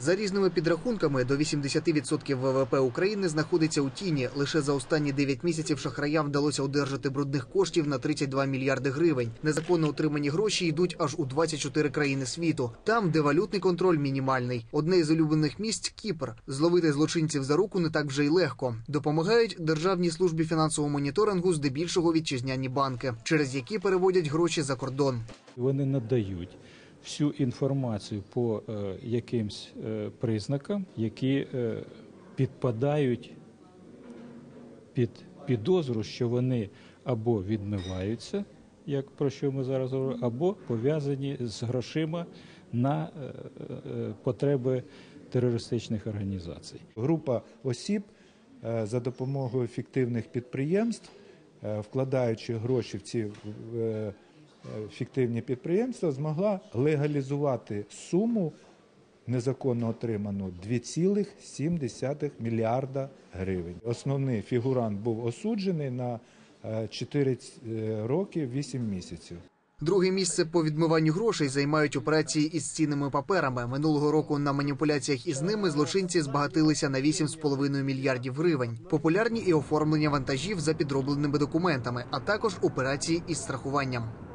За різними підрахунками, до 80% ВВП України знаходиться у тіні. Лише за останні 9 місяців шахраям вдалося одержати брудних коштів на 32 мільярди гривень. Незаконно отримані гроші йдуть аж у 24 країни світу. Там, де валютний контроль мінімальний. Одне із улюблених місць Кіпр. Зловити злочинців за руку не так вже й легко. Допомагають Державній службі фінансового моніторингу здебільшого вітчизняні банки, через які переводять гроші за кордон. Вони надають всю інформацію по е, якимсь е, признакам, які е, підпадають під підозру, що вони або відмиваються, як про що ми зараз говоримо, або пов'язані з грошима на потреби терористичних організацій. Група осіб за допомогою фіктивних підприємств, вкладаючи гроші в ці фіктивні підприємства, змогла легалізувати суму незаконно отриману 2,7 мільярда гривень. Основний фігурант був осуджений на е, 4 роки 8 місяців. Друге місце по відмиванню грошей займають операції із цінними паперами. Минулого року на маніпуляціях із ними злочинці збагатилися на 8,5 мільярдів гривень. Популярні і оформлення вантажів за підробленими документами, а також операції із страхуванням.